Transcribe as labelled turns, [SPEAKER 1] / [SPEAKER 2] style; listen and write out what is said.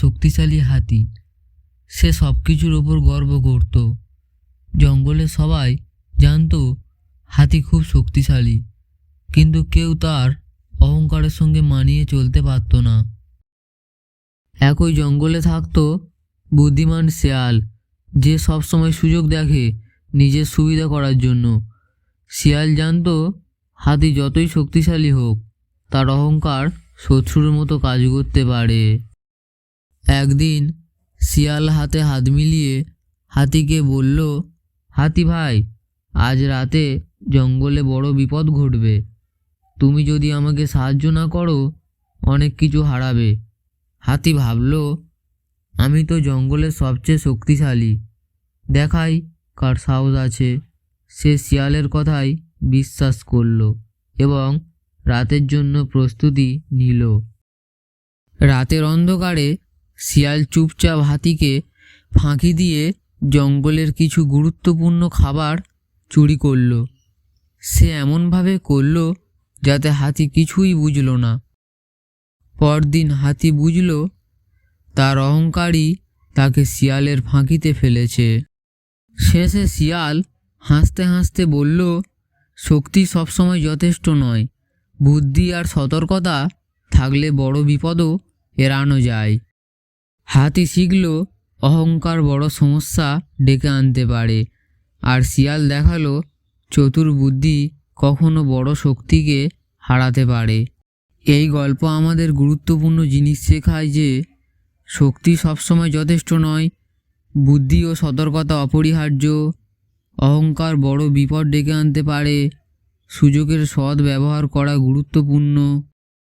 [SPEAKER 1] শক্তিশালী হাতি। সে সব কিছুর ওপর গর্ব করত। জঙ্গলে সবাই জানতো হাতি খুব শক্তিশালী, কিন্তু কেউ তার অহংকারের সঙ্গে মানিয়ে চলতে পারত না। একই জঙ্গলে থাকতো বুদ্ধিমান শেয়াল, যে সবসময় সুযোগ দেখে নিজের সুবিধা করার জন্য। শিয়াল জানতো হাতি যতই শক্তিশালী হোক, তার অহংকার শত্রুর মতো কাজ করতে পারে। একদিন শিয়াল হাতে হাত মিলিয়ে হাতিকে বলল, হাতি ভাই, আজ রাতে জঙ্গলে বড় বিপদ ঘটবে। তুমি যদি আমাকে সাহায্য না করো, অনেক কিছু হারাবে। হাতি ভাবল, আমি তো জঙ্গলের সবচেয়ে শক্তিশালী। দেখাই কার সাহস আছে। সে শিয়ালের কথাই বিশ্বাস করল এবং রাতের জন্য প্রস্তুতি নিল। রাতের অন্ধকারে শিয়াল চুপচাপ হাতিকে ফাঁকি দিয়ে জঙ্গলের কিছু গুরুত্বপূর্ণ খাবার চুরি করল। সে এমনভাবে করল যাতে হাতি কিছুই বুঝল না। পরদিন হাতি বুঝল, তার অহংকারই তাকে শিয়ালের ফাঁকিতে ফেলেছে। শেষে শিয়াল হাসতে হাসতে বলল, শক্তি সবসময় যথেষ্ট নয়। বুদ্ধি আর সতর্কতা থাকলে বড় বিপদও এড়ানো যায়। হাতি শিখল অহংকার বড় সমস্যা ডেকে আনতে পারে। আর শিয়াল দেখাল চতুর বুদ্ধি কখনো বড় শক্তিকে হারাতে পারে। এই গল্প আমাদের গুরুত্বপূর্ণ জিনিস শেখায় যে, শক্তি সবসময় যথেষ্ট নয়, বুদ্ধি ও সতর্কতা অপরিহার্য, অহংকার বড় বিপদ ডেকে আনতে পারে, সুযোগের সৎ ব্যবহার করা গুরুত্বপূর্ণ।